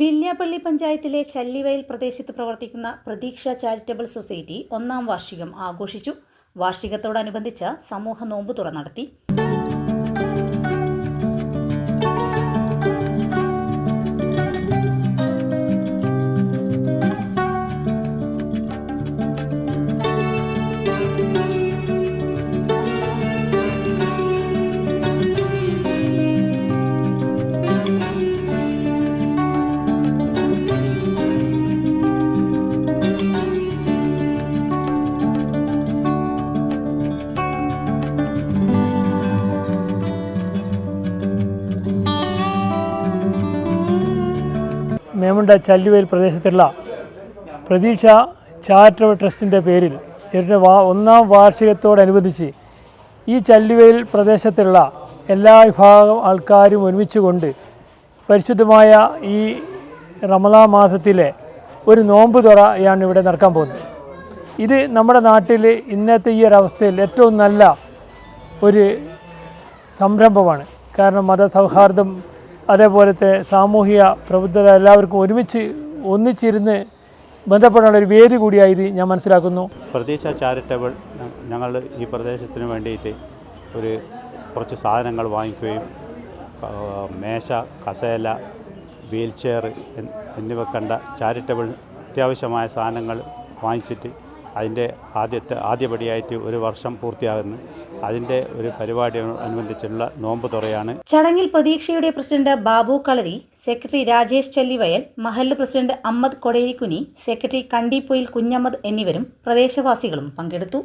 വില്യാപ്പള്ളി പഞ്ചായത്തിലെ ചല്ലിവയൽ പ്രദേശത്ത് പ്രവർത്തിക്കുന്ന പ്രതീക്ഷ ചാരിറ്റബിൾ സൊസൈറ്റി ഒന്നാം വാർഷികം ആഘോഷിച്ചു. വാർഷികത്തോടനുബന്ധിച്ച് സമൂഹ നോമ്പുതുറ നടത്തി. മേമുണ്ട ചല്ലുവേൽ പ്രദേശത്തുള്ള പ്രതീക്ഷ ചാരിറ്റബിൾ ട്രസ്റ്റിന്റെ പേരിൽ ചെറിയ വാ ഒന്നാം വാർഷികത്തോടനുബന്ധിച്ച് ഈ ചല്ലുവേൽ പ്രദേശത്തുള്ള എല്ലാ വിഭാഗം ആൾക്കാരും ഒരുമിച്ച് കൊണ്ട് പരിശുദ്ധമായ ഈ റമദാ മാസത്തിലെ ഒരു നോമ്പ് തുറയാണ് ഇവിടെ നടക്കാൻ പോകുന്നത്. ഇത് നമ്മുടെ നാട്ടിൽ ഇന്നത്തെ ഈ ഒരവസ്ഥയിൽ ഏറ്റവും നല്ല ഒരു സംരംഭമാണ്. കാരണം മതസൗഹാർദ്ദം അതേപോലത്തെ സാമൂഹിക പ്രബുദ്ധത എല്ലാവർക്കും ഒരുമിച്ച് ഒന്നിച്ചിരുന്ന് ബന്ധപ്പെടാനുള്ള ഒരു വേദി കൂടിയായി ഇത് ഞാൻ മനസ്സിലാക്കുന്നു. പ്രതീക്ഷ ചാരിറ്റബിൾ ഞങ്ങൾ ഈ പ്രദേശത്തിന് വേണ്ടിയിട്ട് ഒരു കുറച്ച് സാധനങ്ങൾ വാങ്ങിക്കുകയും മേശ കസേല വീൽ ചെയർ എന്നിവ കണ്ട ചാരിറ്റബിൾ അത്യാവശ്യമായ സാധനങ്ങൾ വാങ്ങിച്ചിട്ട് അതിന്റെ ആദ്യത്തെ ആദ്യപടിയായിട്ട് ഒരു വർഷം പൂർത്തിയാകുന്നു. അതിന്റെ ഒരു പരിപാടി അനുബന്ധിച്ചുള്ള നോമ്പ് തുറയാണ്. ചടങ്ങിൽ പ്രതീക്ഷയുടെ പ്രസിഡന്റ് ബാബു കളരി സെക്രട്ടറി രാജേഷ് ചെല്ലിവയൽ മഹല്ല് പ്രസിഡന്റ് അമ്മദ് കൊടേരിക്കുനി സെക്രട്ടറി കണ്ടിപ്പൊയിൽ കുഞ്ഞമ്മദ് എന്നിവരും പ്രദേശവാസികളും പങ്കെടുത്തു.